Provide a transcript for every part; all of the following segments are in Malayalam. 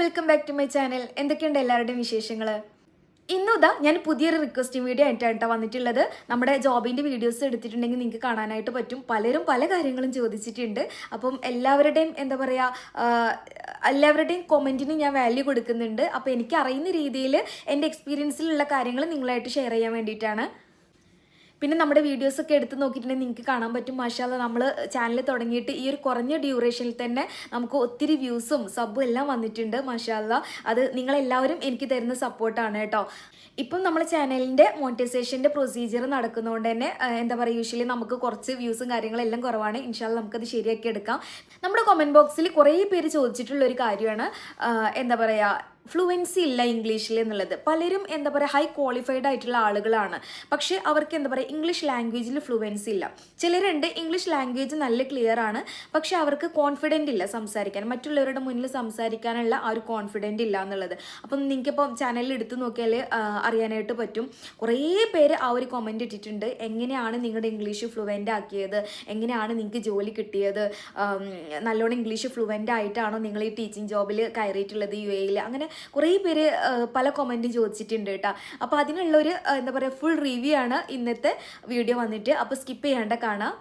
Welcome back to my channel. എന്തൊക്കെയുണ്ട് എല്ലാവരുടെയും വിശേഷങ്ങൾ ഇന്നുതാ ഞാൻ പുതിയൊരു റിക്വസ്റ്റിംഗ് വീഡിയോ ആയിട്ടാണ് കേട്ടോ വന്നിട്ടുള്ളത്. നമ്മുടെ ജോബിന്റെ വീഡിയോസ് എടുത്തിട്ടുണ്ടെങ്കിൽ നിങ്ങൾക്ക് കാണാനായിട്ട് പറ്റും. പലരും പല കാര്യങ്ങളും ചോദിച്ചിട്ടുണ്ട്. അപ്പം എല്ലാവരുടെയും എന്താ പറയുക എല്ലാവരുടെയും കൊമന്റിന് ഞാൻ വാല്യൂ കൊടുക്കുന്നുണ്ട്. അപ്പോൾ എനിക്ക് അറിയുന്ന രീതിയിൽ എന്റെ എക്സ്പീരിയൻസിലുള്ള കാര്യങ്ങൾ നിങ്ങളായിട്ട് ഷെയർ ചെയ്യാൻ വേണ്ടിയിട്ടാണ്. പിന്നെ നമ്മുടെ വീഡിയോസ് ഒക്കെ എടുത്ത് നോക്കിയിട്ടുണ്ടെങ്കിൽ നിങ്ങൾക്ക് കാണാൻ പറ്റും. മാഷാല്ല നമ്മൾ ചാനൽ തുടങ്ങിയിട്ട് ഈ ഒരു കുറഞ്ഞ ഡ്യൂറേഷനിൽ തന്നെ നമുക്ക് ഒത്തിരി വ്യൂസും സബും എല്ലാം വന്നിട്ടുണ്ട് മാഷാല്ല അത് നിങ്ങളെല്ലാവരും എനിക്ക് തരുന്ന സപ്പോർട്ടാണ് കേട്ടോ. ഇപ്പം നമ്മൾ ചാനലിന്റെ മോണിറ്റൈസേഷന്റെ പ്രൊസീജിയർ നടക്കുന്നതുകൊണ്ട് തന്നെ എന്താ പറയുക യൂഷ്വലി നമുക്ക് കുറച്ച് വ്യൂസും കാര്യങ്ങളും എല്ലാം കുറവാണ്. ഇൻഷാല്ല നമുക്കത് ശരിയാക്കി എടുക്കാം. നമ്മുടെ കമന്റ് ബോക്സിൽ കുറേ പേര് ചോദിച്ചിട്ടുള്ള ഒരു കാര്യമാണ് എന്താ പറയുക ഫ്ലുവൻസി ഇല്ല ഇംഗ്ലീഷിൽ എന്നുള്ളത്. പലരും എന്താ പറയുക ഹൈ ക്വാളിഫൈഡ് ആയിട്ടുള്ള ആളുകളാണ്. പക്ഷേ അവർക്ക് എന്താ പറയുക ഇംഗ്ലീഷ് ലാംഗ്വേജിൽ ഫ്ലുവൻസി ഇല്ല. ചിലരുണ്ട് ഇംഗ്ലീഷ് ലാംഗ്വേജ് നല്ല ക്ലിയർ ആണ്. പക്ഷേ അവർക്ക് കോൺഫിഡന്റ് ഇല്ല സംസാരിക്കാൻ. മറ്റുള്ളവരുടെ മുന്നിൽ സംസാരിക്കാനുള്ള ആ ഒരു കോൺഫിഡന്റ് ഇല്ല എന്നുള്ളത്. അപ്പം നിങ്ങൾക്കിപ്പം ചാനലിൽ എടുത്തു നോക്കിയാൽ അറിയാനായിട്ട് പറ്റും. കുറേ പേര് ആ ഒരു കമന്റ് ഇട്ടിട്ടുണ്ട്. എങ്ങനെയാണ് നിങ്ങളുടെ ഇംഗ്ലീഷ് ഫ്ലുവന്റ് ആക്കിയത്? എങ്ങനെയാണ് നിങ്ങൾക്ക് ജോലി കിട്ടിയത്? നല്ലോണം ഇംഗ്ലീഷ് ഫ്ലുവന്റ് ആയിട്ടാണോ നിങ്ങൾ ഈ ടീച്ചിങ് ജോബിൽ കയറിയിട്ടുള്ളത് യു എയിൽ അങ്ങനെ കുറേ പേര് പല കമന്റും ചോദിച്ചിട്ടുണ്ട് കേട്ടോ. അപ്പോൾ അതിനുള്ളൊരു എന്താ പറയുക ഫുൾ റിവ്യൂ ആണ് ഇന്നത്തെ വീഡിയോ വന്നിട്ട്. അപ്പോൾ സ്കിപ്പ് ചെയ്യാണ്ട് കാണാം.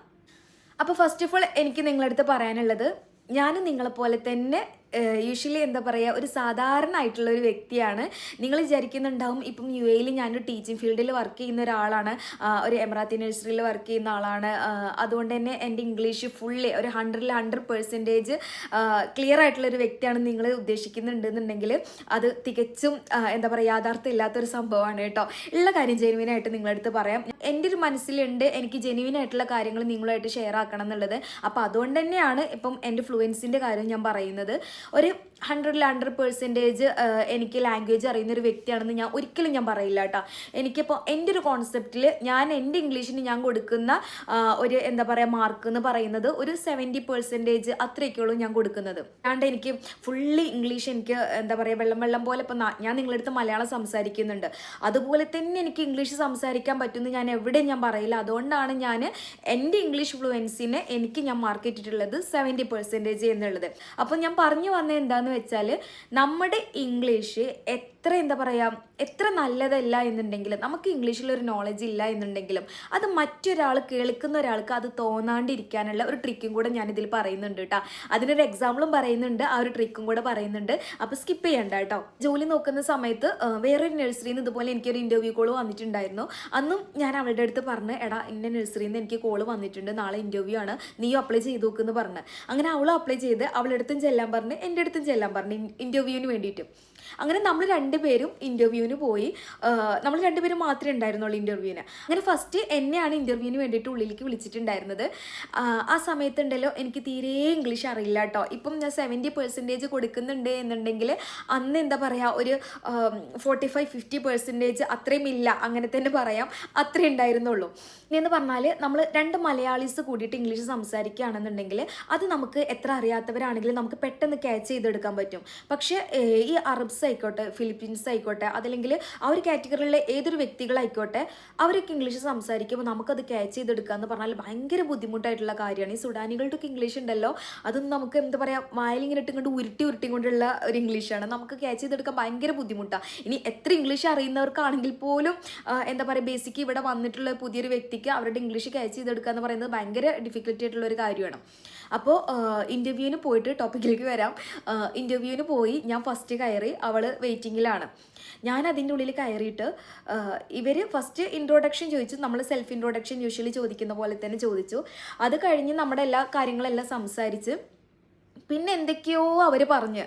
അപ്പോൾ ഫസ്റ്റ് ഓഫ് ഓൾ എനിക്ക് നിങ്ങളടുത്ത് പറയാനുള്ളത് ഞാനും നിങ്ങളെപ്പോലെ തന്നെ യൂഷ്വലി എന്താ പറയുക ഒരു സാധാരണ ആയിട്ടുള്ള ഒരു വ്യക്തിയാണ്. നിങ്ങൾ വിചാരിക്കുന്നുണ്ടാവും ഇപ്പം യു എയിൽ ഞാനൊരു ടീച്ചിങ് ഫീൽഡിൽ വർക്ക് ചെയ്യുന്ന ഒരാളാണ്. ഒരു എമറാത്തി നഴ്സറിയിൽ വർക്ക് ചെയ്യുന്ന ആളാണ്. അതുകൊണ്ട് തന്നെ എന്റെ ഇംഗ്ലീഷ് ഫുള്ളി ഒരു ഹൺഡ്രഡിൽ ഹൺഡ്രഡ് പെർസെന്റേജ് ക്ലിയർ ആയിട്ടുള്ള ഒരു വ്യക്തിയാണ് നിങ്ങൾ ഉദ്ദേശിക്കുന്നുണ്ടെന്നുണ്ടെങ്കിൽ അത് തികച്ചും എന്താ പറയുക യാഥാർത്ഥ്യം ഇല്ലാത്തൊരു സംഭവമാണ് കേട്ടോ. ഉള്ള കാര്യം ജെനുവിനായിട്ട് നിങ്ങളടുത്ത് പറയാം. എന്റെ ഒരു മനസ്സിലുണ്ട് എനിക്ക് ജെനുവിനായിട്ടുള്ള കാര്യങ്ങൾ നിങ്ങളുമായിട്ട് ഷെയർ ആക്കണം എന്നുള്ളത്. അപ്പോൾ അതുകൊണ്ട് തന്നെയാണ് ഇപ്പം എന്റെ ഫ്ലുവൻസിന്റെ കാര്യം ഞാൻ പറയുന്നത്. ഒരു ഹൺഡ്രഡിൽ ഹൺഡ്രഡ് പെർസെന്റേജ് എനിക്ക് ലാംഗ്വേജ് അറിയുന്നൊരു വ്യക്തിയാണെന്ന് ഞാൻ ഒരിക്കലും ഞാൻ പറയില്ല കേട്ടോ. എനിക്കിപ്പോൾ എന്റെ ഒരു കോൺസെപ്റ്റിൽ ഞാൻ എന്റെ ഇംഗ്ലീഷിന് ഞാൻ കൊടുക്കുന്ന ഒരു എന്താ പറയുക മാർക്ക് എന്ന് പറയുന്നത് ഒരു സെവന്റി പെർസെന്റേജ് അത്രയൊക്കെയുള്ളൂ ഞാൻ കൊടുക്കുന്നത്. അല്ലാണ്ട് എനിക്ക് ഫുള്ളി ഇംഗ്ലീഷ് എനിക്ക് എന്താ പറയുക വെള്ളം വെള്ളം പോലെ ഇപ്പം ഞാൻ നിങ്ങളുടെ അടുത്ത് മലയാളം സംസാരിക്കുന്നുണ്ട്. അതുപോലെ തന്നെ എനിക്ക് ഇംഗ്ലീഷ് സംസാരിക്കാൻ പറ്റുമെന്ന് ഞാൻ എവിടെയും ഞാൻ പറയില്ല. അതുകൊണ്ടാണ് ഞാൻ എന്റെ ഇംഗ്ലീഷ് ഫ്ലുവൻസിനെ എനിക്ക് ഞാൻ മാർക്ക് ഇട്ടിട്ടുള്ളത് സെവന്റി പെർസെന്റേജ് എന്നുള്ളത്. അപ്പോൾ ഞാൻ പറഞ്ഞു വന്നത് എന്താന്ന് വെച്ചാൽ നമ്മുടെ ഇംഗ്ലീഷ് എത്ര എന്താ പറയുക എത്ര നല്ലതല്ല എന്നുണ്ടെങ്കിലും നമുക്ക് ഇംഗ്ലീഷിൽ ഒരു നോളജ് ഇല്ല എന്നുണ്ടെങ്കിലും അത് മറ്റൊരാൾ കേൾക്കുന്ന ഒരാൾക്ക് അത് തോന്നാണ്ടിരിക്കാനുള്ള ഒരു ട്രിക്കും കൂടെ ഞാനിതിൽ പറയുന്നുണ്ട് കേട്ടോ. അതിനൊരു എക്സാമ്പിളും പറയുന്നുണ്ട് ആ ഒരു ട്രിക്കും കൂടെ പറയുന്നുണ്ട്. അപ്പോൾ സ്കിപ്പ് ചെയ്യണ്ട കേട്ടോ. ജോലി നോക്കുന്ന സമയത്ത് വേറൊരു നഴ്സറിയിൽ നിന്ന് ഇതുപോലെ എനിക്കൊരു ഇന്റർവ്യൂ കോൾ വന്നിട്ടുണ്ടായിരുന്നു. അന്നും ഞാൻ അവളുടെ അടുത്ത് പറഞ്ഞ് എടാ ഇന്ന നഴ്സറിയിൽ നിന്ന് എനിക്ക് കോൾ വന്നിട്ടുണ്ട് നാളെ ഇന്റർവ്യൂ ആണ് നീയും അപ്ലൈ ചെയ്ത് നോക്കുമെന്ന് പറഞ്ഞ്. അങ്ങനെ അവളും അപ്ലൈ ചെയ്ത് അവളുടെ അടുത്തും ചെല്ലാൻ പറഞ്ഞ് എന്റെ അടുത്തും ചെല്ലാൻ പറഞ്ഞു ഇന്റർവ്യൂവിന് വേണ്ടിയിട്ട്. അങ്ങനെ നമ്മൾ രണ്ടുപേരും ഇന്റർവ്യൂവിന് പോയി. നമ്മൾ രണ്ടുപേരും മാത്രമേ ഉണ്ടായിരുന്നുള്ളൂ ഇന്റർവ്യൂവിന് അങ്ങനെ ഫസ്റ്റ് എന്നെയാണ് ഇന്റർവ്യൂവിന് വേണ്ടിയിട്ട് ഉള്ളിലേക്ക് വിളിച്ചിട്ടുണ്ടായിരുന്നത്. ആ, സമയത്തുണ്ടല്ലോ എനിക്ക് തീരെ ഇംഗ്ലീഷ് അറിയില്ല കേട്ടോ. ഇപ്പം ഞാൻ സെവന്റി പെർസെന്റേജ് കൊടുക്കുന്നുണ്ട് എന്നുണ്ടെങ്കിൽ അന്ന് എന്താ പറയുക ഒരു ഫോർട്ടി ഫൈവ് ഫിഫ്റ്റി പെർസെന്റേജ് അത്രയും ഇല്ല. അങ്ങനെ തന്നെ പറയാം. അത്രേ ഉണ്ടായിരുന്നുള്ളൂ. എന്ന് പറഞ്ഞാൽ നമ്മൾ രണ്ട് മലയാളീസ് കൂടിയിട്ട് ഇംഗ്ലീഷ് സംസാരിക്കുകയാണെന്നുണ്ടെങ്കിൽ അത് നമുക്ക് എത്ര അറിയാത്തവരാണെങ്കിലും നമുക്ക് പെട്ടെന്ന് ക്യാച്ച് ചെയ്തെടുക്കാൻ പറ്റും. പക്ഷേ ഈ അറബ്സ് ആയിക്കോട്ടെ ഫിലിപ്പീൻസ് ആയിക്കോട്ടെ അതല്ലെങ്കിൽ ആ ഒരു കാറ്റഗറിയിലെ ഏതൊരു വ്യക്തികളായിക്കോട്ടെ അവരൊക്കെ ഇംഗ്ലീഷ് സംസാരിക്കുമ്പോൾ നമുക്കത് ക്യാച്ച് ചെയ്തെടുക്കുക എന്ന് പറഞ്ഞാൽ ഭയങ്കര ബുദ്ധിമുട്ടായിട്ടുള്ള കാര്യമാണ്. ഈ സുഡാനികളുടെയൊക്കെ ഇംഗ്ലീഷ് ഉണ്ടല്ലോ അതൊന്നും നമുക്ക് എന്താ പറയുക വായിലിങ്ങനെ ഇട്ടുകൊണ്ട് ഉരുട്ടി ഉരുട്ടി കൊണ്ടുള്ള ഒരു ഇംഗ്ലീഷാണ് നമുക്ക് ക്യാച്ച് ചെയ്തെടുക്കാൻ ഭയങ്കര ബുദ്ധിമുട്ടാണ് ഇനി എത്ര ഇംഗ്ലീഷ് അറിയുന്നവർക്കാണെങ്കിൽ പോലും എന്താ പറയുക ബേസിക് ഇവിടെ വന്നിട്ടുള്ള പുതിയൊരു വ്യക്തിക്ക് അവരുടെ ഇംഗ്ലീഷ് ക്യാച്ച് ചെയ്തെടുക്കുക എന്ന് പറയുന്നത് ഭയങ്കര ഡിഫിക്കൽട്ടി ആയിട്ടുള്ള ഒരു കാര്യമാണ്. അപ്പോൾ ഇന്റർവ്യൂവിന് പോയിട്ട് ടോപ്പിക്കിലേക്ക് വരാം. ഇന്റർവ്യൂവിന് പോയി ഞാൻ ഫസ്റ്റ് കയറി അവൾ വെയിറ്റിങ്ങിലാണ് ഞാൻ അതിന്റെ ഉള്ളിൽ കയറിയിട്ട് ഇവർ ഫസ്റ്റ് ഇൻട്രൊഡക്ഷൻ ചോദിച്ചു. നമ്മൾ സെൽഫ് ഇൻട്രൊഡക്ഷൻ യൂഷ്വലി ചോദിക്കുന്ന പോലെ തന്നെ ചോദിച്ചു. അത് കഴിഞ്ഞ് നമ്മുടെ എല്ലാ കാര്യങ്ങളെല്ലാം സംസാരിച്ച് പിന്നെ എന്തൊക്കെയോ അവർ പറഞ്ഞ്.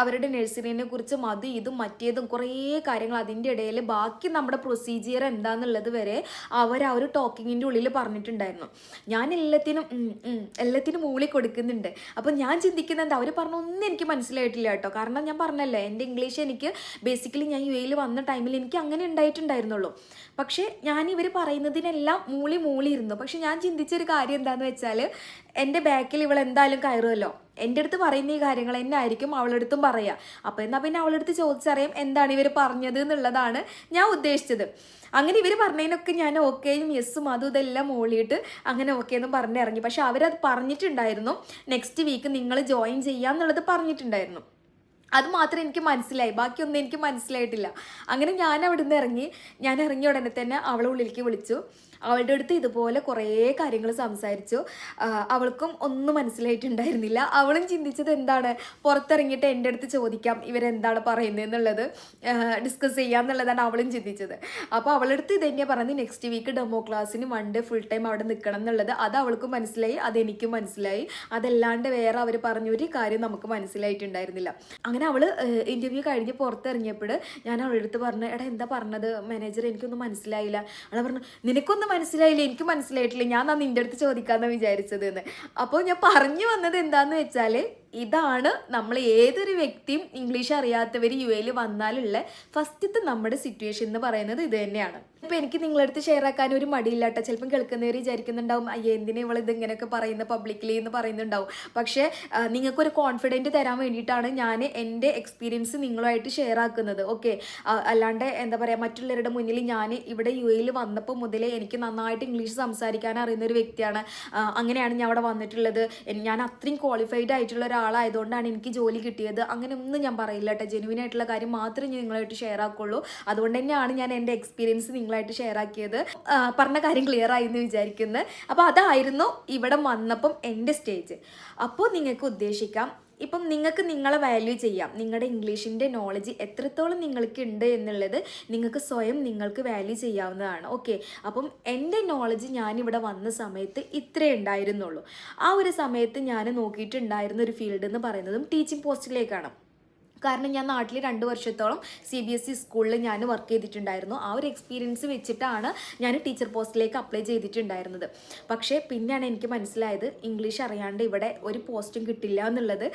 അവരുടെ നഴ്സറിനെ കുറിച്ച് മത് ഇതും മറ്റേതും കുറേ കാര്യങ്ങൾ അതിന്റെ ഇടയിൽ. ബാക്കി നമ്മുടെ പ്രൊസീജിയർ എന്താണെന്നുള്ളത് വരെ അവർ ആ ഒരു ടോക്കിങ്ങിന്റെ ഉള്ളിൽ പറഞ്ഞിട്ടുണ്ടായിരുന്നു. ഞാൻ എല്ലാത്തിനും എല്ലാത്തിനും മൂളി കൊടുക്കുന്നുണ്ട്. അപ്പം ഞാൻ ചിന്തിക്കുന്നത് അവർ പറഞ്ഞ ഒന്നും എനിക്ക് മനസ്സിലായിട്ടില്ല കേട്ടോ. കാരണം ഞാൻ പറഞ്ഞല്ലേ എന്റെ ഇംഗ്ലീഷ് എനിക്ക് ബേസിക്കലി ഞാൻ യു എയിൽ വന്ന ടൈമിൽ എനിക്ക് അങ്ങനെ ഉണ്ടായിട്ടുണ്ടായിരുന്നുള്ളൂ. പക്ഷേ ഞാൻ ഇവർ പറയുന്നതിനെല്ലാം മൂളി മൂളി ഇരുന്നു പക്ഷെ ഞാൻ ചിന്തിച്ചൊരു കാര്യം എന്താണെന്ന് വെച്ചാൽ എന്റെ ബാക്കിൽ ഇവൾ എന്തായാലും കയറുമല്ലോ. എന്റെ അടുത്ത് പറയുന്ന ഈ കാര്യങ്ങൾ എന്നെ ആയിരിക്കും അവളെടുത്തും പറയുക. അപ്പോൾ എന്നാൽ പിന്നെ അവളെടുത്ത് ചോദിച്ചറിയാം എന്താണ് ഇവർ പറഞ്ഞത് എന്നുള്ളതാണ് ഞാൻ ഉദ്ദേശിച്ചത്. അങ്ങനെ ഇവർ പറഞ്ഞതിനൊക്കെ ഞാൻ ഓക്കെയും യെസ്സും അതും ഇതെല്ലാം ഓളിയിട്ട് അങ്ങനെ ഓക്കെ എന്നും പറഞ്ഞിറങ്ങി പക്ഷെ അവരത് പറഞ്ഞിട്ടുണ്ടായിരുന്നു. നെക്സ്റ്റ് വീക്ക് നിങ്ങൾ ജോയിൻ ചെയ്യാന്നുള്ളത് പറഞ്ഞിട്ടുണ്ടായിരുന്നു. അത് മാത്രമേ എനിക്ക് മനസ്സിലായി. ബാക്കിയൊന്നും എനിക്ക് മനസ്സിലായിട്ടില്ല. അങ്ങനെ ഞാൻ അവിടെ നിന്ന് ഇറങ്ങി. ഞാൻ ഇറങ്ങിയ ഉടനെ തന്നെ അവളെ ഉള്ളിലേക്ക് വിളിച്ചു. അവളുടെ അടുത്ത് ഇതുപോലെ കുറേ കാര്യങ്ങൾ സംസാരിച്ചു. അവൾക്കും ഒന്നും മനസ്സിലായിട്ടുണ്ടായിരുന്നില്ല. അവളും ചിന്തിച്ചത് എന്താണ്? പുറത്തിറങ്ങിയിട്ട് എന്റെ അടുത്ത് ചോദിക്കാം ഇവരെന്താണ് പറയുന്നത് എന്നുള്ളത് ഡിസ്കസ് ചെയ്യാം എന്നുള്ളതാണ് അവളും ചിന്തിച്ചത്. അപ്പോൾ അവളടുത്ത് ഇത് തന്നെയാണ് പറഞ്ഞത്. നെക്സ്റ്റ് വീക്ക് ഡെമോ ക്ലാസ്സിന് വൺ ഡേ ഫുൾ ടൈം അവിടെ നിൽക്കണം എന്നുള്ളത് അത് അവൾക്കും മനസ്സിലായി അത് എനിക്കും മനസ്സിലായി. അതല്ലാണ്ട് വേറെ അവർ പറഞ്ഞ ഒരു കാര്യം നമുക്ക് മനസ്സിലായിട്ടുണ്ടായിരുന്നില്ല. അങ്ങനെ അവൾ ഇന്റർവ്യൂ കഴിഞ്ഞ് പുറത്തിറങ്ങിയപ്പോൾ ഞാൻ അവളുടെ അടുത്ത് പറഞ്ഞു എടാ എന്താ പറഞ്ഞത്? മാനേജർ എനിക്കൊന്നും മനസ്സിലായില്ല. അവൾ പറഞ്ഞു നിനക്കൊന്നും മനസ്സിലായില്ല എനിക്ക് മനസ്സിലായിട്ടില്ല. ഞാൻ നിന്റെ അടുത്ത് ചോദിക്കാമെന്ന് വിചാരിച്ചത് എന്ന് അപ്പോൾ ഞാൻ പറഞ്ഞു വന്നത് എന്താന്ന് വെച്ചാൽ ഇതാണ് നമ്മൾ ഏതൊരു വ്യക്തിയും ഇംഗ്ലീഷ് അറിയാത്തവർ യു എയിൽ വന്നാലുള്ള ഫസ്റ്റത്തെ നമ്മുടെ സിറ്റുവേഷൻ എന്ന് പറയുന്നത് ഇത് തന്നെയാണ്. ഇപ്പം എനിക്ക് നിങ്ങളടുത്ത് ഷെയർ ആക്കാൻ ഒരു മടിയില്ല കേട്ടോ ചിലപ്പം കേൾക്കുന്നവർ വിചാരിക്കുന്നുണ്ടാവും അയ്യേ എന്തിനാ ഇവൾ ഇത് ഇങ്ങനെയൊക്കെ പറയുന്ന പബ്ലിക്കലി എന്ന് പറയുന്നുണ്ടാവും. പക്ഷേ നിങ്ങൾക്കൊരു കോൺഫിഡന്റ് തരാൻ വേണ്ടിയിട്ടാണ് ഞാൻ എന്റെ എക്സ്പീരിയൻസ് നിങ്ങളുമായിട്ട് ഷെയർ ആക്കുന്നത് ഓക്കെ അല്ലാണ്ട് എന്താ പറയുക മറ്റുള്ളവരുടെ മുന്നിൽ ഞാൻ ഇവിടെ യു എയിൽ വന്നപ്പോൾ മുതലേ എനിക്ക് നന്നായിട്ട് ഇംഗ്ലീഷ് സംസാരിക്കാൻ അറിയുന്ന ഒരു വ്യക്തിയാണ്. അങ്ങനെയാണ് ഞാൻ അവിടെ വന്നിട്ടുള്ളത്. ഞാൻ അത്രയും ക്വാളിഫൈഡ് ആയിട്ടുള്ള ഒരാളായതുകൊണ്ടാണ് എനിക്ക് ജോലി കിട്ടിയത്. അങ്ങനെ ഒന്നും ഞാൻ പറയില്ല കേട്ടോ ജെനുവിൻ ആയിട്ടുള്ള കാര്യം മാത്രമേ ഞാൻ നിങ്ങളായിട്ട് ഷെയർ ആക്കുള്ളൂ. അതുകൊണ്ട് തന്നെയാണ് ഞാൻ എന്റെ എക്സ്പീരിയൻസ് നിങ്ങളായിട്ട് ഷെയർ ആക്കിയത്. പറഞ്ഞ കാര്യം ക്ലിയർ ആയി എന്ന് വിചാരിക്കുന്നത് അപ്പോൾ അതായിരുന്നു ഇവിടെ വന്നപ്പം എന്റെ സ്റ്റേജ് അപ്പോൾ നിങ്ങൾക്ക് ഉദ്ദേശിക്കാം ഇപ്പം നിങ്ങൾക്ക് നിങ്ങളെ വാല്യൂ ചെയ്യാം. നിങ്ങളുടെ ഇംഗ്ലീഷിന്റെ നോളജ് എത്രത്തോളം നിങ്ങൾക്ക് ഉണ്ട് എന്നുള്ളത് നിങ്ങൾക്ക് സ്വയം നിങ്ങൾക്ക് വാല്യൂ ചെയ്യാവുന്നതാണ്. ഓക്കെ അപ്പം എന്റെ നോളജ് ഞാനിവിടെ വന്ന സമയത്ത് ഇത്രേ ഉണ്ടായിരുന്നുള്ളൂ ആ ഒരു സമയത്ത് ഞാൻ നോക്കിയിട്ടുണ്ടായിരുന്ന ഒരു ഫീൽഡ് എന്ന് പറയുന്നതും ടീച്ചിങ് പോസ്റ്റിലേക്കാണ് കാരണം ഞാൻ നാട്ടിൽ രണ്ട് വർഷത്തോളം സി ബി എസ് ഇ സ്കൂളിൽ ഞാൻ വർക്ക് ചെയ്തിട്ടുണ്ടായിരുന്നു. ആ ഒരു എക്സ്പീരിയൻസ് വെച്ചിട്ടാണ് ഞാൻ ടീച്ചർ പോസ്റ്റിലേക്ക് അപ്ലൈ ചെയ്തിട്ടുണ്ടായിരുന്നത്. പക്ഷേ പിന്നെയാണ് എനിക്ക് മനസ്സിലായത് ഇംഗ്ലീഷ് അറിയാണ്ട് ഇവിടെ ഒരു പോസ്റ്റും കിട്ടില്ല എന്നുള്ളത്.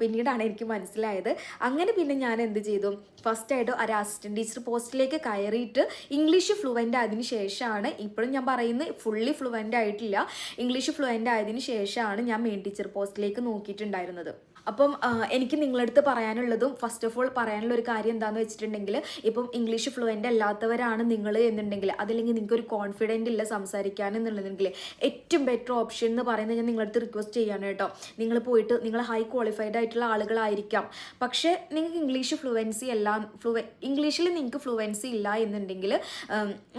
പിന്നീടാണ് എനിക്ക് മനസ്സിലായത്. അങ്ങനെ പിന്നെ ഞാൻ എന്ത് ചെയ്തു? ഫസ്റ്റ് ആയിട്ട് ഒരു അസിസ്റ്റന്റ് ടീച്ചർ പോസ്റ്റിലേക്ക് കയറിയിട്ട് ഇംഗ്ലീഷ് ഫ്ലുവന്റ് ആയതിനു ശേഷമാണ് ഇപ്പോഴും ഞാൻ പറയുന്നത് ഫുള്ളി ഫ്ലുവന്റ് ആയിട്ടില്ല. ഇംഗ്ലീഷ് ഫ്ലുവന്റ് ആയതിനു ശേഷമാണ് ഞാൻ മെയിൻ ടീച്ചർ പോസ്റ്റിലേക്ക് നോക്കിയിട്ടുണ്ടായിരുന്നത്. അപ്പം എനിക്ക് നിങ്ങളടുത്ത് പറയാനുള്ളതും ഫസ്റ്റ് ഓഫ് ഓൾ പറയാനുള്ള ഒരു കാര്യം എന്താണെന്ന് വെച്ചിട്ടുണ്ടെങ്കിൽ ഇപ്പം ഇംഗ്ലീഷ് ഫ്ലുവന്റ് അല്ലാത്തവരാണ് നിങ്ങൾ എന്നുണ്ടെങ്കിൽ അതല്ലെങ്കിൽ നിങ്ങൾക്ക് ഒരു കോൺഫിഡന്റ് ഇല്ല സംസാരിക്കാൻ എന്നുള്ളതെങ്കിൽ ഏറ്റവും ബെറ്റർ ഓപ്ഷൻ എന്ന് പറയുന്നത് ഞാൻ നിങ്ങളടുത്ത് റിക്വസ്റ്റ് ചെയ്യാണ് കേട്ടോ. നിങ്ങൾ പോയിട്ട് നിങ്ങൾ ഹൈ ക്വാളിഫൈഡ് ആയിട്ടുള്ള ആളുകളായിരിക്കാം. പക്ഷേ നിങ്ങൾക്ക് ഇംഗ്ലീഷ് ഫ്ലുവൻസി അല്ല ഫ്ലുവ ഇംഗ്ലീഷിൽ നിങ്ങൾക്ക് ഫ്ലുവൻസി ഇല്ല എന്നുണ്ടെങ്കിൽ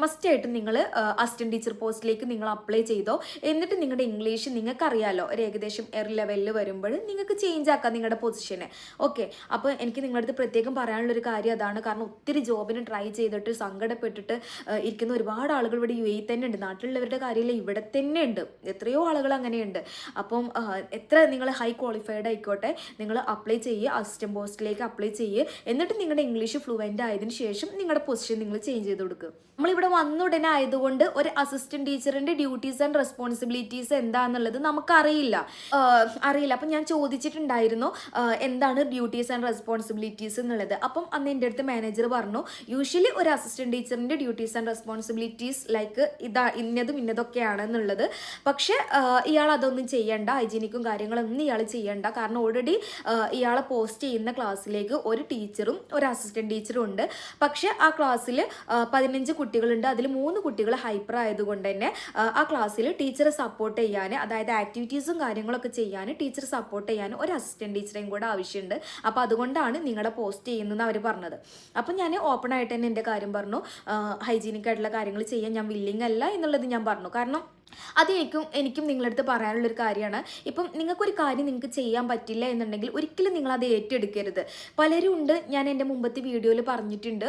മസ്റ്റായിട്ട് നിങ്ങൾ അസിസ്റ്റന്റ് ടീച്ചർ പോസ്റ്റിലേക്ക് നിങ്ങൾ അപ്ലൈ ചെയ്തോ. എന്നിട്ട് നിങ്ങളുടെ ഇംഗ്ലീഷ് നിങ്ങൾക്കറിയാലോ. ഒരു ഏകദേശം എയർ ലെവലിൽ വരുമ്പോൾ നിങ്ങൾക്ക് ചേഞ്ച് ആക്കാം നിങ്ങളുടെ പൊസിഷനെ ഓക്കെ അപ്പോൾ എനിക്ക് നിങ്ങളുടെ അടുത്ത് പ്രത്യേകം പറയാനുള്ളൊരു കാര്യം അതാണ്. കാരണം ഒത്തിരി ജോബിന് ട്രൈ ചെയ്തിട്ട് സങ്കടപ്പെട്ടിട്ട് ഇരിക്കുന്ന ഒരുപാട് ആളുകൾ ഇവിടെ യു എ തന്നെ ഉണ്ട്. നാട്ടിലുള്ളവരുടെ കാര്യമില്ല. ഇവിടെ തന്നെ ഉണ്ട്. എത്രയോ ആളുകൾ അങ്ങനെയുണ്ട്. അപ്പം എത്ര നിങ്ങൾ ഹൈ ക്വാളിഫൈഡ് ആയിക്കോട്ടെ നിങ്ങൾ അപ്ലൈ ചെയ്യുക അസിസ്റ്റന്റ് പോസ്റ്റിലേക്ക് അപ്ലൈ ചെയ്യുക എന്നിട്ട് നിങ്ങളുടെ ഇംഗ്ലീഷ് ഫ്ലുവന്റ് ആയതിനു ശേഷം നിങ്ങളുടെ പൊസിഷൻ നിങ്ങൾ ചേഞ്ച് ചെയ്ത് കൊടുക്കുക നമ്മളിവിടെ വന്ന ഉടനെ ആയതുകൊണ്ട് ഒരു അസിസ്റ്റന്റ് ടീച്ചറിന്റെ ഡ്യൂട്ടീസ് ആൻഡ് റെസ്പോൺസിബിലിറ്റീസ് എന്താണെന്നുള്ളത് നമുക്കറിയില്ല. അറിയില്ല. അപ്പം ഞാൻ ചോദിച്ചിട്ടുണ്ടായിരുന്നു. ആഹ് എന്താണ് ഡ്യൂട്ടീസ് ആൻഡ് റെസ്പോൺസിബിലിറ്റീസ് എന്നുള്ളത്. അപ്പം അന്ന് എന്റെ അടുത്ത് മാനേജർ പറഞ്ഞു യൂഷ്വലി ഒരു അസിസ്റ്റന്റ് ടീച്ചറിന്റെ ഡ്യൂട്ടീസ് ആൻഡ് റെസ്പോൺസിബിലിറ്റീസ് ലൈക്ക് ഇതാ ഇന്നതും ഇന്നതൊക്കെയാണ് എന്നുള്ളത്. പക്ഷേ ഇയാൾ അതൊന്നും ചെയ്യണ്ട ഹൈജീനിക്കും കാര്യങ്ങളൊന്നും ഇയാൾ ചെയ്യണ്ട. കാരണം ഓൾറെഡി ഇയാളെ പോസ്റ്റ് ചെയ്യുന്ന ക്ലാസ്സിലേക്ക് ഒരു ടീച്ചറും ഒരു അസിസ്റ്റന്റ് ടീച്ചറും ഉണ്ട്. പക്ഷേ ആ ക്ലാസ്സിൽ പതിനഞ്ച് കുട്ടികളുണ്ട്. അതിൽ മൂന്ന് കുട്ടികൾ ഹൈപ്പർ ആയതുകൊണ്ട് തന്നെ ആ, ആ ക്ലാസ്സിൽ ടീച്ചറെ സപ്പോർട്ട് ചെയ്യാൻ അതായത് ആക്ടിവിറ്റീസും കാര്യങ്ങളൊക്കെ ചെയ്യാൻ ടീച്ചർ സപ്പോർട്ട് ചെയ്യാൻ ഒരു അസിസ്റ്റന്റ് ടീച്ചറേയും കൂടെ ആവശ്യമുണ്ട്. അപ്പോൾ അതുകൊണ്ടാണ് നിങ്ങളുടെ പോസ്റ്റ് ചെയ്യുന്നതെന്ന് അവർ പറഞ്ഞത്. അപ്പം ഞാൻ ഓപ്പൺ ആയിട്ട് തന്നെ എന്റെ കാര്യം പറഞ്ഞു. ഹൈജീനിക് ആയിട്ടുള്ള കാര്യങ്ങൾ ചെയ്യാൻ ഞാൻ വില്ലിങ് അല്ല എന്നുള്ളത് ഞാൻ പറഞ്ഞു. കാരണം അത് എനിക്കും എനിക്കും നിങ്ങളടുത്ത് പറയാനുള്ളൊരു കാര്യമാണ്. ഇപ്പം നിങ്ങൾക്കൊരു കാര്യം നിങ്ങൾക്ക് ചെയ്യാൻ പറ്റില്ല എന്നുണ്ടെങ്കിൽ ഒരിക്കലും നിങ്ങൾ അത് ഏറ്റെടുക്കരുത്. പലരും ഉണ്ട് ഞാൻ എന്റെ മുമ്പത്തെ വീഡിയോയിൽ പറഞ്ഞിട്ടുണ്ട്.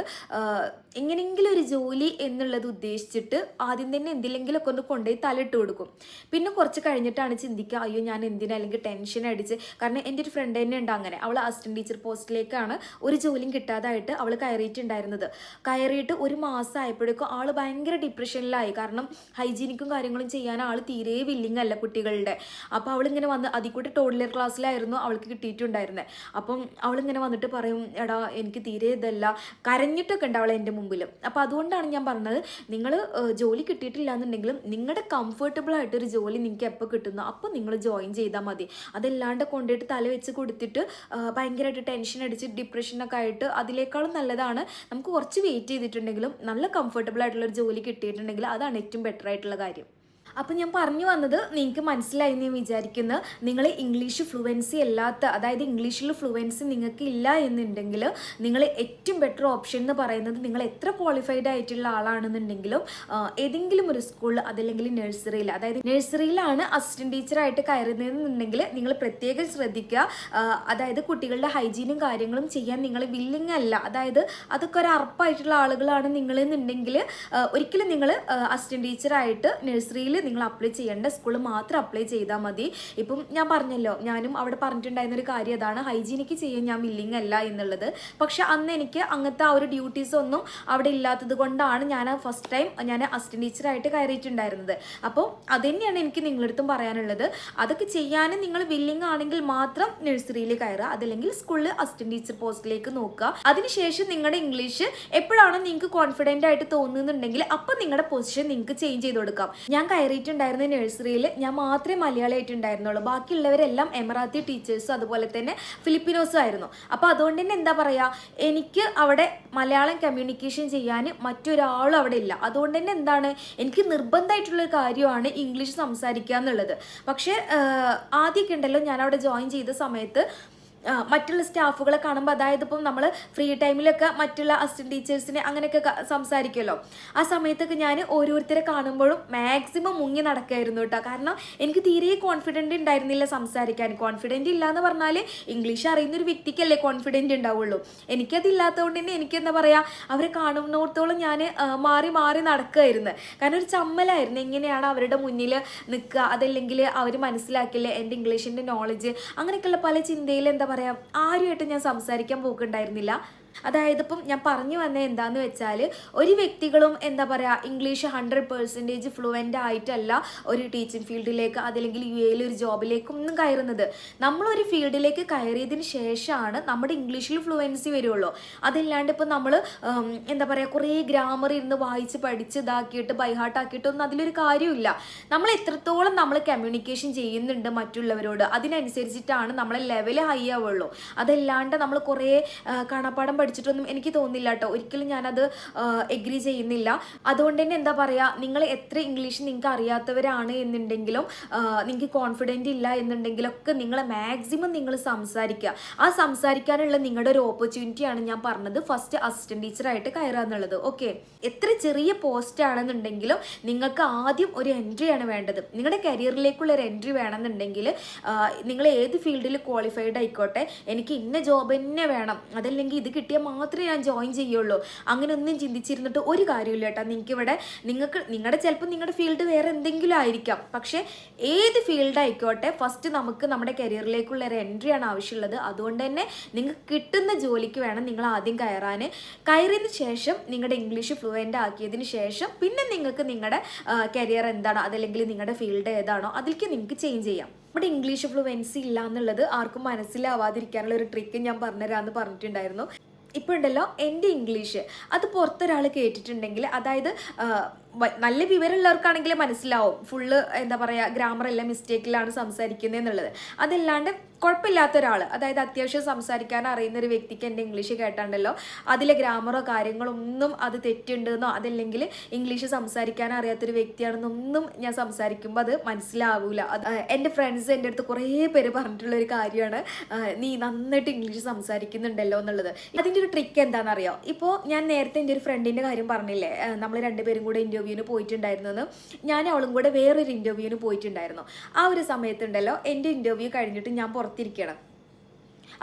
എങ്ങനെയെങ്കിലും ഒരു ജോലി എന്നുള്ളത് ഉദ്ദേശിച്ചിട്ട് ആദ്യം തന്നെ എന്തിലെങ്കിലുമൊക്കെ ഒന്ന് കൊണ്ടുപോയി തലയിട്ട് കൊടുക്കും. പിന്നെ കുറച്ച് കഴിഞ്ഞിട്ടാണ് ചിന്തിക്കുക അയ്യോ ഞാൻ എന്തിനാ? അല്ലെങ്കിൽ ടെൻഷൻ അടിച്ച്. കാരണം എന്റെ ഒരു ഫ്രണ്ട് തന്നെ ഉണ്ട് അങ്ങനെ. അവൾ അസിസ്റ്റന്റ് ടീച്ചർ പോസ്റ്റിലേക്കാണ് ഒരു ജോലിയും കിട്ടാതായിട്ട് അവൾ കയറിയിട്ടുണ്ടായിരുന്നത്. കയറിയിട്ട് ഒരു മാസം ആയപ്പോഴേക്കും ആൾ ഭയങ്കര ഡിപ്രഷനിലായി കാരണം ഹൈജീനിക്കും കാര്യങ്ങളും ചെയ്യാൻ ആൾ തീരെ വില്ലിങ് അല്ല കുട്ടികളുടെ. അപ്പോൾ അവളിങ്ങനെ വന്ന് അതിൽ കൂടി ടോഡ്ലർ ക്ലാസ്സിലായിരുന്നു അവൾക്ക് കിട്ടിയിട്ടുണ്ടായിരുന്നത് അപ്പം അവളിങ്ങനെ വന്നിട്ട് പറയും എടാ എനിക്ക് തീരെ ഇതല്ല. കരഞ്ഞിട്ടൊക്കെ ഉണ്ട് അവളെ എന്റെ മുമ്പിൽ അപ്പോൾ അതുകൊണ്ടാണ് ഞാൻ പറഞ്ഞത് നിങ്ങൾ ജോലി കിട്ടിയിട്ടില്ല എന്നുണ്ടെങ്കിലും നിങ്ങളുടെ കംഫർട്ടബിൾ ആയിട്ടൊരു ജോലി നിങ്ങൾക്ക് എപ്പോൾ കിട്ടുന്നു അപ്പോൾ നിങ്ങൾ ജോയിൻ ചെയ്താൽ മതി. അതല്ലാണ്ട് കൊണ്ടുപോയിട്ട് തല വെച്ച് കൊടുത്തിട്ട് ഭയങ്കരമായിട്ട് ടെൻഷൻ അടിച്ച് ഡിപ്രഷനൊക്കെ ആയിട്ട് അതിനേക്കാളും നല്ലതാണ്. നമുക്ക് കുറച്ച് വെയിറ്റ് ചെയ്തിട്ടുണ്ടെങ്കിലും നല്ല കംഫർട്ടബിൾ ആയിട്ടുള്ള ഒരു ജോലി കിട്ടിയിട്ടുണ്ടെങ്കിൽ അതാണ് ഏറ്റവും ബെറ്റർ ആയിട്ടുള്ള കാര്യം. അപ്പം ഞാൻ പറഞ്ഞു വന്നത് നിങ്ങൾക്ക് മനസ്സിലായി എന്ന് ഞാൻ വിചാരിക്കുന്നു. നിങ്ങൾ ഇംഗ്ലീഷ് ഫ്ലുവൻസി അല്ലാത്ത അതായത് ഇംഗ്ലീഷിൽ ഫ്ലുവൻസി നിങ്ങൾക്ക് ഇല്ല എന്നുണ്ടെങ്കിൽ നിങ്ങൾ ഏറ്റവും ബെറ്റർ ഓപ്ഷൻ എന്ന് പറയുന്നത് നിങ്ങൾ എത്ര ക്വാളിഫൈഡ് ആയിട്ടുള്ള ആളാണെന്നുണ്ടെങ്കിലും ഏതെങ്കിലും ഒരു സ്കൂളിൽ അതല്ലെങ്കിൽ നഴ്സറിയിൽ അതായത് നഴ്സറിയിലാണ് അസിസ്റ്റന്റ് ടീച്ചറായിട്ട് കയറുന്നതെന്നുണ്ടെങ്കിൽ നിങ്ങൾ പ്രത്യേകം ശ്രദ്ധിക്കുക. അതായത് കുട്ടികളുടെ ഹൈജീനും കാര്യങ്ങളും ചെയ്യാൻ നിങ്ങൾ വില്ലിങ് അല്ല. അതായത് അതൊക്കെ ഒരു അറപ്പായിട്ടുള്ള ആളുകളാണ് നിങ്ങളെന്നുണ്ടെങ്കിൽ ഒരിക്കലും നിങ്ങൾ അസിസ്റ്റന്റ് ടീച്ചറായിട്ട് നഴ്സറിയിൽ നിങ്ങൾ അപ്ലൈ ചെയ്യേണ്ട സ്കൂൾ മാത്രം അപ്ലൈ ചെയ്താൽ മതി. ഇപ്പം ഞാൻ പറഞ്ഞല്ലോ ഞാനും അവിടെ പറഞ്ഞിട്ടുണ്ടായിരുന്ന ഒരു കാര്യം അതാണ്. ഹൈജീനിക്ക് ചെയ്യാൻ ഞാൻ വില്ലിങ് അല്ല എന്നുള്ളത്. പക്ഷെ അന്ന് എനിക്ക് അങ്ങനത്തെ ആ ഒരു ഡ്യൂട്ടീസ് ഒന്നും അവിടെ ഇല്ലാത്തത് കൊണ്ടാണ് ഞാൻ ഫസ്റ്റ് ടൈം ഞാൻ അസിസ്റ്റന്റ് ടീച്ചറായിട്ട് കയറിയിട്ടുണ്ടായിരുന്നത്. അപ്പോൾ അതുതന്നെയാണ് എനിക്ക് നിങ്ങളടുത്തും പറയാനുള്ളത്. അതൊക്കെ ചെയ്യാനും നിങ്ങൾ വില്ലിങ് ആണെങ്കിൽ മാത്രം നഴ്സറിയിൽ കയറുക. അതല്ലെങ്കിൽ സ്കൂളിൽ അസിസ്റ്റന്റ് ടീച്ചർ പോസ്റ്റിലേക്ക് നോക്കുക. അതിനുശേഷം നിങ്ങളുടെ ഇംഗ്ലീഷ് എപ്പോഴാണ് നിങ്ങൾക്ക് കോൺഫിഡന്റ് ആയിട്ട് തോന്നുന്നുണ്ടെങ്കിൽ അപ്പം നിങ്ങളുടെ പൊസിഷൻ നിങ്ങൾക്ക് ചേഞ്ച് ചെയ്ത് കൊടുക്കാം. ഞാൻ കയറിയിട്ടുണ്ടായിരുന്ന നഴ്സറിയിൽ ഞാൻ മാത്രമേ മലയാളിയായിട്ടുണ്ടായിരുന്നുള്ളൂ. ബാക്കിയുള്ളവരെല്ലാം എമറാത്തി ടീച്ചേഴ്സും അതുപോലെ തന്നെ ഫിലിപ്പിനോസും ആയിരുന്നു. അപ്പോൾ അതുകൊണ്ട് തന്നെ എന്താ പറയുക എനിക്ക് അവിടെ മലയാളം കമ്മ്യൂണിക്കേഷൻ ചെയ്യാൻ മറ്റൊരാളും അവിടെ ഇല്ല. അതുകൊണ്ട് തന്നെ എന്താണ് എനിക്ക് നിർബന്ധമായിട്ടുള്ളൊരു കാര്യമാണ് ഇംഗ്ലീഷ് സംസാരിക്കുക എന്നുള്ളത് പക്ഷേ ആദ്യമൊക്കെ ഉണ്ടല്ലോ ഞാൻ അവിടെ ജോയിൻ ചെയ്ത സമയത്ത് മറ്റുള്ള സ്റ്റാഫുകളെ കാണുമ്പോൾ അതായത് ഇപ്പം നമ്മൾ ഫ്രീ ടൈമിലൊക്കെ മറ്റുള്ള അസിസ്റ്റന്റ് ടീച്ചേഴ്സിനെ അങ്ങനെയൊക്കെ സംസാരിക്കുമല്ലോ ആ സമയത്തൊക്കെ ഞാൻ ഓരോരുത്തരെ കാണുമ്പോഴും മാക്സിമം മുങ്ങി നടക്കായിരുന്നു കേട്ടോ. കാരണം എനിക്ക് തീരെ കോൺഫിഡന്റ് ഉണ്ടായിരുന്നില്ല സംസാരിക്കാൻ. കോൺഫിഡന്റ് ഇല്ല എന്ന് പറഞ്ഞാൽ ഇംഗ്ലീഷ് അറിയുന്ന ഒരു വ്യക്തിക്കല്ലേ കോൺഫിഡന്റ് ഉണ്ടാവുള്ളൂ. എനിക്കതില്ലാത്തതുകൊണ്ട് തന്നെ എനിക്ക് എന്താ പറയുക അവരെ കാണുന്നിടത്തോളം ഞാൻ മാറി മാറി നടക്കുമായിരുന്നു കാരണം ഒരു ചമ്മലായിരുന്നു. എങ്ങനെയാണ് അവരുടെ മുന്നിൽ നിൽക്കുക? അതല്ലെങ്കിൽ അവർ മനസ്സിലാക്കില്ല? എന്റെ ഇംഗ്ലീഷിന്റെ നോളജ് അങ്ങനെയൊക്കെയുള്ള പല ചിന്തയിൽ എന്താ പറയുക ആരുമായിട്ട് ഞാൻ സംസാരിക്കാൻ പോക്കുണ്ടായിരുന്നില്ല. അതായത് ഇപ്പം ഞാൻ പറഞ്ഞു വന്നത് എന്താന്ന് വെച്ചാൽ ഒരു വ്യക്തികളും എന്താ പറയുക ഇംഗ്ലീഷ് ഹൺഡ്രഡ് പെർസെന്റേജ് ഫ്ലുവന്റ് ആയിട്ടല്ല ഒരു ടീച്ചിങ് ഫീൽഡിലേക്ക് അതല്ലെങ്കിൽ യു എയിൽ ഒരു ജോബിലേക്ക് ഒന്നും കയറുന്നത്. നമ്മളൊരു ഫീൽഡിലേക്ക് കയറിയതിന് ശേഷമാണ് നമ്മുടെ ഇംഗ്ലീഷിൽ ഫ്ലുവൻസി വരുള്ളൂ. അതില്ലാണ്ട് ഇപ്പം നമ്മൾ എന്താ പറയുക കുറേ ഗ്രാമർ ഇരുന്ന് വായിച്ച് പഠിച്ച് ഇതാക്കിയിട്ട് ബൈഹാർട്ടാക്കിയിട്ടൊന്നും അതിലൊരു കാര്യമില്ല നമ്മൾ എത്രത്തോളം നമ്മൾ കമ്മ്യൂണിക്കേഷൻ ചെയ്യുന്നുണ്ട് മറ്റുള്ളവരോട് അതിനനുസരിച്ചിട്ടാണ് നമ്മളെ ലെവൽ ഹൈ ആവുള്ളൂ. അതല്ലാണ്ട് നമ്മൾ കുറേ കാണാപ്പാടം പഠിച്ചിട്ടൊന്നും എനിക്ക് തോന്നില്ല കേട്ടോ ഒരിക്കലും ഞാനത് എഗ്രി ചെയ്യുന്നില്ല. അതുകൊണ്ട് തന്നെ എന്താ പറയുക നിങ്ങൾ എത്ര ഇംഗ്ലീഷ് നിങ്ങൾക്ക് അറിയാത്തവരാണ് എന്നുണ്ടെങ്കിലും നിങ്ങൾക്ക് കോൺഫിഡന്റ് ഇല്ല എന്നുണ്ടെങ്കിലൊക്കെ നിങ്ങൾ മാക്സിമം നിങ്ങൾ സംസാരിക്കുക ആ സംസാരിക്കാനുള്ള നിങ്ങളുടെ ഒരു ഓപ്പർച്യൂണിറ്റിയാണ് ഞാൻ പറഞ്ഞത്. ഫസ്റ്റ് അസിസ്റ്റന്റ് ടീച്ചറായിട്ട് കയറുക എന്നുള്ളത്. ഓക്കെ എത്ര ചെറിയ പോസ്റ്റ് ആണെന്നുണ്ടെങ്കിലും നിങ്ങൾക്ക് ആദ്യം ഒരു എൻട്രിയാണ് വേണ്ടത്. നിങ്ങളുടെ കരിയറിലേക്കുള്ള ഒരു എൻട്രി വേണമെന്നുണ്ടെങ്കിൽ നിങ്ങൾ ഏത് ഫീൽഡിൽ ക്വാളിഫൈഡ് ആയിക്കോട്ടെ എനിക്ക് ഇന്ന ജോബ് തന്നെ വേണം. അതല്ലെങ്കിൽ ഇത് കിട്ടിയാൽ മാത്രമേ ഞാൻ ജോയിൻ ചെയ്യുള്ളൂ. അങ്ങനെ ഒന്നും ചിന്തിച്ചിരുന്നിട്ട് ഒരു കാര്യമില്ല കേട്ടോ. ഇവിടെ നിങ്ങൾക്ക് നിങ്ങളുടെ ചിലപ്പോൾ നിങ്ങളുടെ ഫീൽഡ് വേറെ എന്തെങ്കിലും ആയിരിക്കാം. പക്ഷേ ഏത് ഫീൽഡ് ആയിക്കോട്ടെ ഫസ്റ്റ് നമുക്ക് നമ്മുടെ കരിയറിലേക്കുള്ള ഒരു എൻട്രിയാണ് ആവശ്യമുള്ളത്. അതുകൊണ്ട് തന്നെ നിങ്ങൾക്ക് കിട്ടുന്ന ജോലിക്ക് വേണം നിങ്ങൾ ആദ്യം കയറാൻ കയറിയതിന് ശേഷം നിങ്ങളുടെ ഇംഗ്ലീഷ് ഫ്ലുവന്റ് ആക്കിയതിന് ശേഷം പിന്നെ നിങ്ങൾക്ക് നിങ്ങളുടെ കരിയർ എന്താണോ അതല്ലെങ്കിൽ നിങ്ങളുടെ ഫീൽഡ് ഏതാണോ അതിലേക്ക് നിങ്ങൾക്ക് ചേഞ്ച് ചെയ്യാം. ഇവിടെ ഇംഗ്ലീഷ് ഫ്ലുവൻസി ഇല്ല എന്നുള്ളത് ആർക്കും മനസ്സിലാവാതിരിക്കാനുള്ള ഒരു ട്രിക്ക് ഞാൻ പറഞ്ഞുതരാമെന്ന് പറഞ്ഞിട്ടുണ്ടായിരുന്നു. ഇപ്പോൾ ഉണ്ടല്ലോ എന്റെ ഇംഗ്ലീഷ്. അത് പുറത്തൊരാൾ കേട്ടിട്ടുണ്ടെങ്കിൽ അതായത് നല്ല വിവരമുള്ളവർക്കാണെങ്കിൽ മനസ്സിലാവും. ഫുള്ള് എന്താ പറയുക ഗ്രാമർ എല്ലാം മിസ്റ്റേക്കിലാണ് സംസാരിക്കുന്നത് എന്നുള്ളത്. അതല്ലാണ്ട് കുഴപ്പമില്ലാത്ത ഒരാൾ അതായത് അത്യാവശ്യം സംസാരിക്കാൻ അറിയുന്ന ഒരു വ്യക്തിക്ക് എന്റെ ഇംഗ്ലീഷ് കേട്ടാണ്ടല്ലോ അതിലെ ഗ്രാമറോ കാര്യങ്ങളോ ഒന്നും അത് തെറ്റുണ്ടെന്നോ അതല്ലെങ്കിൽ ഇംഗ്ലീഷ് സംസാരിക്കാൻ അറിയാത്തൊരു വ്യക്തിയാണെന്നൊന്നും ഞാൻ സംസാരിക്കുമ്പോൾ അത് മനസ്സിലാവൂല. അത് എന്റെ ഫ്രണ്ട്സ് എന്റെ അടുത്ത് കുറേ പേര് പറഞ്ഞിട്ടുള്ള ഒരു കാര്യമാണ് നീ നന്നായിട്ട് ഇംഗ്ലീഷ് സംസാരിക്കുന്നുണ്ടല്ലോ എന്നുള്ളത്. അതിന്റെ ഒരു ട്രിക്ക് എന്താണെന്നറിയോ? ഇപ്പോൾ ഞാൻ നേരത്തെ എന്റെ ഒരു ഫ്രണ്ടിന്റെ കാര്യം പറഞ്ഞില്ലേ നമ്മൾ രണ്ടുപേരും കൂടെ ഇന്റർവ്യൂവിന് പോയിട്ടുണ്ടായിരുന്നെന്ന് ഞാൻ അവളും കൂടെ വേറൊരു ഇന്റർവ്യൂവിന് പോയിട്ടുണ്ടായിരുന്നു. ആ ഒരു സമയത്തുണ്ടല്ലോ എന്റെ ഇന്റർവ്യൂ കഴിഞ്ഞിട്ട് ഞാൻ പുറത്തിരിക്കണം.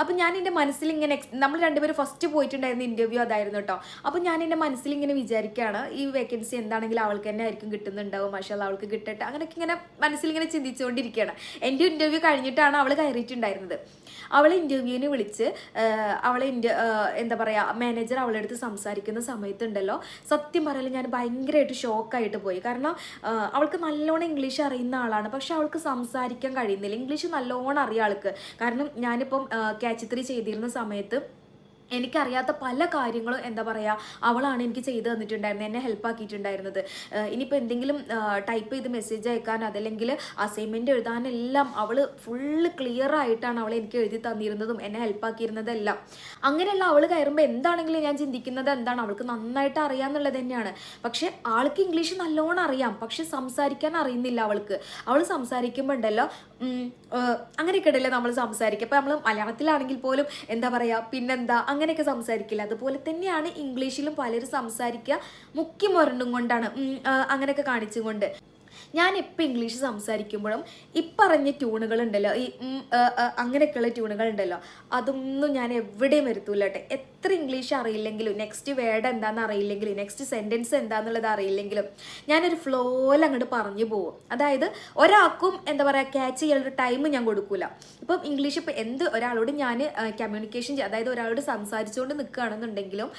അപ്പം ഞാൻ എന്റെ മനസ്സിൽ ഇങ്ങനെ നമ്മൾ രണ്ടുപേരും ഫസ്റ്റ് പോയിട്ടുണ്ടായിരുന്ന ഇന്റർവ്യൂ അതായിരുന്നു കേട്ടോ അപ്പം ഞാൻ എന്റെ മനസ്സിൽ ഇങ്ങനെ വിചാരിക്കുകയാണ് ഈ വേക്കൻസി എന്താണെങ്കിലും അവൾക്ക് തന്നെ ആയിരിക്കും കിട്ടുന്നുണ്ടാവും മാഷാല്ല അവൾക്ക് കിട്ടട്ടെ. അങ്ങനെയൊക്കെ ഇങ്ങനെ മനസ്സിൽ ഇങ്ങനെ ചിന്തിച്ചുകൊണ്ടിരിക്കുകയാണ് എന്റെ ഇന്റർവ്യൂ കഴിഞ്ഞിട്ടാണ് അവൾ കയറിയിട്ടുണ്ടായിരുന്നത്. അവൾ ഇന്റർവ്യൂവിന് വിളിച്ച് അവളെ ഇന്റർ എന്താ പറയുക മാനേജർ അവളുടെ അടുത്ത് സംസാരിക്കുന്ന സമയത്തുണ്ടല്ലോ സത്യം പറയാൻ ഞാൻ ഭയങ്കരമായിട്ട് ഷോക്കായിട്ട് പോയി. കാരണം അവൾക്ക് നല്ലോണം ഇംഗ്ലീഷ് അറിയുന്ന ആളാണ് പക്ഷെ അവൾക്ക് സംസാരിക്കാൻ കഴിയുന്നില്ല. ഇംഗ്ലീഷ് നല്ലോണം അറിയാൾക്ക് കാരണം ഞാനിപ്പം ക്യാച്ച് ത്രീ ചെയ്തിരുന്ന സമയത്ത് എനിക്കറിയാത്ത പല കാര്യങ്ങളും എന്താ പറയുക അവളാണ് എനിക്ക് ചെയ്തു തന്നിട്ടുണ്ടായിരുന്നത് എന്നെ ഹെൽപ്പ് ആക്കിയിട്ടുണ്ടായിരുന്നത്. ഏഹ് ഇനിയിപ്പോൾ എന്തെങ്കിലും ടൈപ്പ് ചെയ്ത് മെസ്സേജ് അയക്കാൻ അതല്ലെങ്കിൽ അസൈൻമെന്റ് എഴുതാനെല്ലാം അവൾ ഫുള്ള് ക്ലിയർ ആയിട്ടാണ് അവൾ എനിക്ക് എഴുതി തന്നിരുന്നതും എന്നെ ഹെൽപ്പ് ആക്കിയിരുന്നതെല്ലാം. അങ്ങനെയുള്ള അവൾ കയറുമ്പോൾ എന്താണെങ്കിലും ഞാൻ ചിന്തിക്കുന്നത് എന്താണ്? അവൾക്ക് നന്നായിട്ട് അറിയാമെന്നുള്ളത് തന്നെയാണ്. പക്ഷേ ആൾക്ക് ഇംഗ്ലീഷ് നല്ലോണം അറിയാം പക്ഷെ സംസാരിക്കാൻ അറിയുന്നില്ല അവൾക്ക്. അവൾ സംസാരിക്കുമ്പോൾ ഉണ്ടല്ലോ അങ്ങനെയൊക്കെ ഉണ്ടല്ലോ നമ്മൾ സംസാരിക്കുക. അപ്പോൾ നമ്മൾ മലയാളത്തിലാണെങ്കിൽ പോലും എന്താ പറയുക പിന്നെന്താ അങ്ങനെയൊക്കെ സംസാരിക്കില്ല. അതുപോലെ തന്നെയാണ് ഇംഗ്ലീഷിലും പലരും സംസാരിക്കുക മുക്കി മുരണ്ടും കൊണ്ടാണ്. അങ്ങനെയൊക്കെ കാണിച്ചുകൊണ്ട്. ഞാൻ എപ്പോൾ ഇംഗ്ലീഷ് സംസാരിക്കുമ്പോഴും ഇപ്പറഞ്ഞ ട്യൂണുകൾ ഉണ്ടല്ലോ ഈ അങ്ങനെയൊക്കെയുള്ള ട്യൂണുകൾ ഉണ്ടല്ലോ അതൊന്നും ഞാൻ എവിടെയും വരുത്തൂല കേട്ടെ എത്ര ഇംഗ്ലീഷ് അറിയില്ലെങ്കിലും നെക്സ്റ്റ് വേർഡ് എന്താണെന്ന് അറിയില്ലെങ്കിലും നെക്സ്റ്റ് സെന്റൻസ് എന്താണെന്നുള്ളത് അറിയില്ലെങ്കിലും ഞാനൊരു ഫ്ലോയിൽ അങ്ങോട്ട് പറഞ്ഞു പോകും അതായത് ഒരാൾക്കും എന്താ പറയുക ക്യാച്ച് ചെയ്യാനുള്ള ടൈം ഞാൻ കൊടുക്കൂല. ഇപ്പം ഇംഗ്ലീഷ് ഇപ്പം എന്ത് ഒരാളോട് ഞാൻ കമ്മ്യൂണിക്കേഷൻ അതായത് ഒരാളോട് സംസാരിച്ചുകൊണ്ട് നിൽക്കുകയാണെന്നുണ്ടെങ്കിലും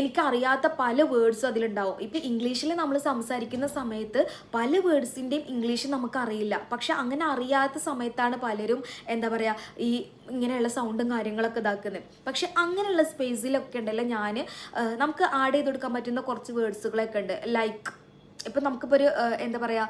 എനിക്കറിയാത്ത പല വേർഡ്സും അതിലുണ്ടാവും. ഇപ്പം ഇംഗ്ലീഷിൽ നമ്മൾ സംസാരിക്കുന്ന സമയത്ത് പല വേർഡ്സിന്റെയും ഇംഗ്ലീഷ് നമുക്കറിയില്ല. പക്ഷെ അങ്ങനെ അറിയാത്ത സമയത്താണ് പലരും എന്താ പറയുക ഈ ഇങ്ങനെയുള്ള സൗണ്ടും കാര്യങ്ങളൊക്കെ ഇതാക്കുന്നത് പക്ഷെ അങ്ങനെയുള്ള സ്പേസിലൊക്കെ ഉണ്ടല്ലോ ഞാൻ നമുക്ക് ആഡ് ചെയ്ത് കൊടുക്കാൻ പറ്റുന്ന കുറച്ച് വേർഡ്സുകളൊക്കെ ഉണ്ട്. ലൈക്ക് ഇപ്പം നമുക്കിപ്പോൾ ഒരു എന്താ പറയുക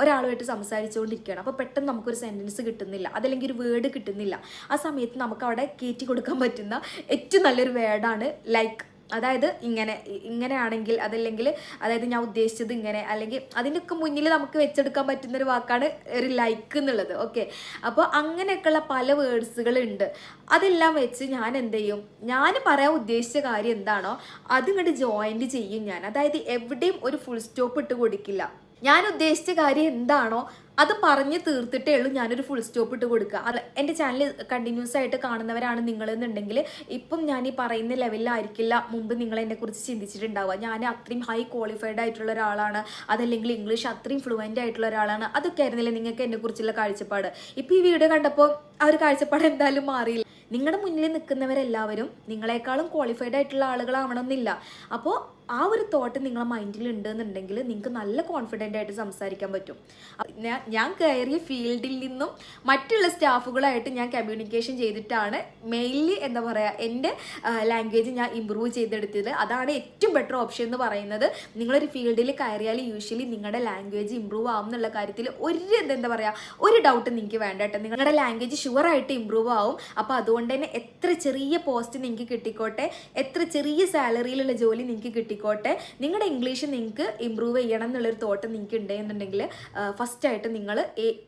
ഒരാളുമായിട്ട് സംസാരിച്ചുകൊണ്ടിരിക്കുകയാണ്. അപ്പോൾ പെട്ടെന്ന് നമുക്കൊരു സെന്റൻസ് കിട്ടുന്നില്ല. അതല്ലെങ്കിൽ ഒരു വേർഡ് കിട്ടുന്നില്ല. ആ സമയത്ത് നമുക്ക് അവിടെ കയറ്റി കൊടുക്കാൻ പറ്റുന്ന ഏറ്റവും നല്ലൊരു വേർഡാണ് ലൈക്ക് അതായത് ഇങ്ങനെ ഇങ്ങനെയാണെങ്കിൽ അതല്ലെങ്കിൽ അതായത് ഞാൻ ഉദ്ദേശിച്ചത് ഇങ്ങനെ അല്ലെങ്കിൽ അതിനൊക്കെ മുന്നിൽ നമുക്ക് വെച്ചെടുക്കാൻ പറ്റുന്ന ഒരു വാക്കാണ് ഒരു ലൈക്ക് എന്നുള്ളത്. ഓക്കെ അപ്പോൾ അങ്ങനെയൊക്കെയുള്ള പല വേർഡ്സുകളുണ്ട് അതെല്ലാം വെച്ച് ഞാൻ എന്ത് ചെയ്യും? ഞാൻ പറയാൻ ഉദ്ദേശിച്ച കാര്യം എന്താണോ അതിങ്ങോട്ട് ജോയിന്റ് ചെയ്യും ഞാൻ. അതായത് എവിടെയും ഒരു ഫുൾ സ്റ്റോപ്പ് ഇട്ട് കൊടുക്കില്ല. ഞാൻ ഉദ്ദേശിച്ച കാര്യം എന്താണോ അത് പറഞ്ഞ് തീർത്തിട്ടേ ഉള്ളൂ. ഞാനൊരു ഫുൾ സ്റ്റോപ്പ് ഇട്ട് കൊടുക്കുക. അത് എന്റെ ചാനൽ കണ്ടിന്യൂസ് ആയിട്ട് കാണുന്നവരാണ് നിങ്ങളെന്നുണ്ടെങ്കിൽ ഇപ്പം ഞാൻ ഈ പറയുന്ന ലെവലിലായിരിക്കില്ല മുമ്പ് നിങ്ങൾ എന്നെക്കുറിച്ച് ചിന്തിച്ചിട്ടുണ്ടാവുക. ഞാൻ അത്രയും ഹൈ ക്വാളിഫൈഡ് ആയിട്ടുള്ള ഒരാളാണ്. അതല്ലെങ്കിൽ ഇംഗ്ലീഷ് അത്രയും ഫ്ലുവന്റ് ആയിട്ടുള്ള ഒരാളാണ്. അതൊക്കെ ആയിരുന്നില്ലേ നിങ്ങൾക്ക് എന്നെക്കുറിച്ചുള്ള കാഴ്ചപ്പാട്? ഇപ്പോൾ ഈ വീഡിയോ കണ്ടപ്പോൾ ആ ഒരു കാഴ്ചപ്പാട് എന്തായാലും മാറിയില്ല. നിങ്ങളുടെ മുന്നിൽ നിൽക്കുന്നവരെല്ലാവരും നിങ്ങളെക്കാളും ക്വാളിഫൈഡ് ആയിട്ടുള്ള ആളുകളാവണമെന്നില്ല. അപ്പോൾ ആ ഒരു തോട്ട് നിങ്ങളെ മൈൻഡിൽ ഉണ്ട് എന്നുണ്ടെങ്കിൽ നിങ്ങൾക്ക് നല്ല കോൺഫിഡന്റ് ആയിട്ട് സംസാരിക്കാൻ പറ്റും. ഞാൻ കയറിയ ഫീൽഡിൽ നിന്നും മറ്റുള്ള സ്റ്റാഫുകളായിട്ട് ഞാൻ കമ്മ്യൂണിക്കേഷൻ ചെയ്തിട്ടാണ് മെയിൻലി എന്താ പറയുക എന്റെ ലാംഗ്വേജ് ഞാൻ ഇമ്പ്രൂവ് ചെയ്തെടുത്തത്. അതാണ് ഏറ്റവും ബെറ്റർ ഓപ്ഷൻ എന്ന് പറയുന്നത്. നിങ്ങളൊരു ഫീൽഡിൽ കയറിയാൽ യൂഷ്വലി നിങ്ങളുടെ ലാംഗ്വേജ് ഇമ്പ്രൂവ് ആവും എന്നുള്ള കാര്യത്തിൽ ഒരു എന്താ പറയുക ഒരു ഡൗട്ട് നിങ്ങൾക്ക് വേണ്ട കേട്ടോ. നിങ്ങളുടെ ലാംഗ്വേജ് ഷുവറായിട്ട് ഇമ്പ്രൂവ് ആവും. അപ്പോൾ അതുകൊണ്ട് തന്നെ എത്ര ചെറിയ പോസ്റ്റ് നിങ്ങൾക്ക് കിട്ടിക്കോട്ടെ എത്ര ചെറിയ സാലറിയിലുള്ള ജോലി നിങ്ങൾക്ക് കിട്ടിക്കോട്ടെ. നിങ്ങളുടെ ഇംഗ്ലീഷ് നിങ്ങൾക്ക് ഇമ്പ്രൂവ് ചെയ്യണം എന്നുള്ളൊരു തോട്ട് നിങ്ങൾക്ക് ഉണ്ടെന്നുണ്ടെങ്കിൽ ഫസ്റ്റ് ആയിട്ട് നിങ്ങൾ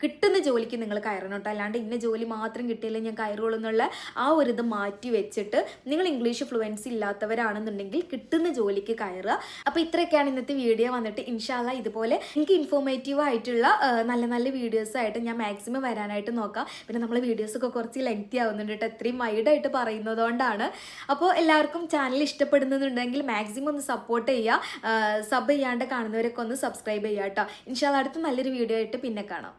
കിട്ടുന്ന ജോലിക്ക് നിങ്ങൾ കയറണം കേട്ടോ അല്ലാണ്ട് ഇന്ന ജോലി മാത്രം കിട്ടിയില്ല ഞാൻ കയറുള്ളൂ എന്നുള്ള ആ ഒരു ഇത് മാറ്റി വെച്ചിട്ട് നിങ്ങൾ ഇംഗ്ലീഷ് ഫ്ലുവൻസി ഇല്ലാത്തവരാണെന്നുണ്ടെങ്കിൽ കിട്ടുന്ന ജോലിക്ക് കയറുക. അപ്പോൾ ഇത്രയൊക്കെയാണ് ഇന്നത്തെ വീഡിയോ വന്നിട്ട് ഇൻഷാല്ല ഇതുപോലെ എനിക്ക് ഇൻഫോർമേറ്റീവ് ആയിട്ടുള്ള നല്ല നല്ല വീഡിയോസ് ആയിട്ട് ഞാൻ മാക്സിമം വരാനായിട്ട് നോക്കാം. പിന്നെ നമ്മൾ വീഡിയോസൊക്കെ കുറച്ച് ലെങ്തി ആവുന്നുണ്ട് കേട്ടോ എത്രയും വൈഡായിട്ട് പറയുന്നതുകൊണ്ടാണ് അപ്പോൾ എല്ലാവർക്കും ചാനൽ ഇഷ്ടപ്പെടുന്നുണ്ടെങ്കിൽ മാക്സിമം ഒന്ന് സപ്പോർട്ട് ചെയ്യുക. സബ് ചെയ്യാണ്ട് കാണുന്നവരൊക്കെ ഒന്ന് സബ്സ്ക്രൈബ് ചെയ്യുക കേട്ടോ ഇൻഷാല്ല അടുത്ത നല്ലൊരു വീഡിയോ ആയിട്ട് പിന്നെ കാണാം.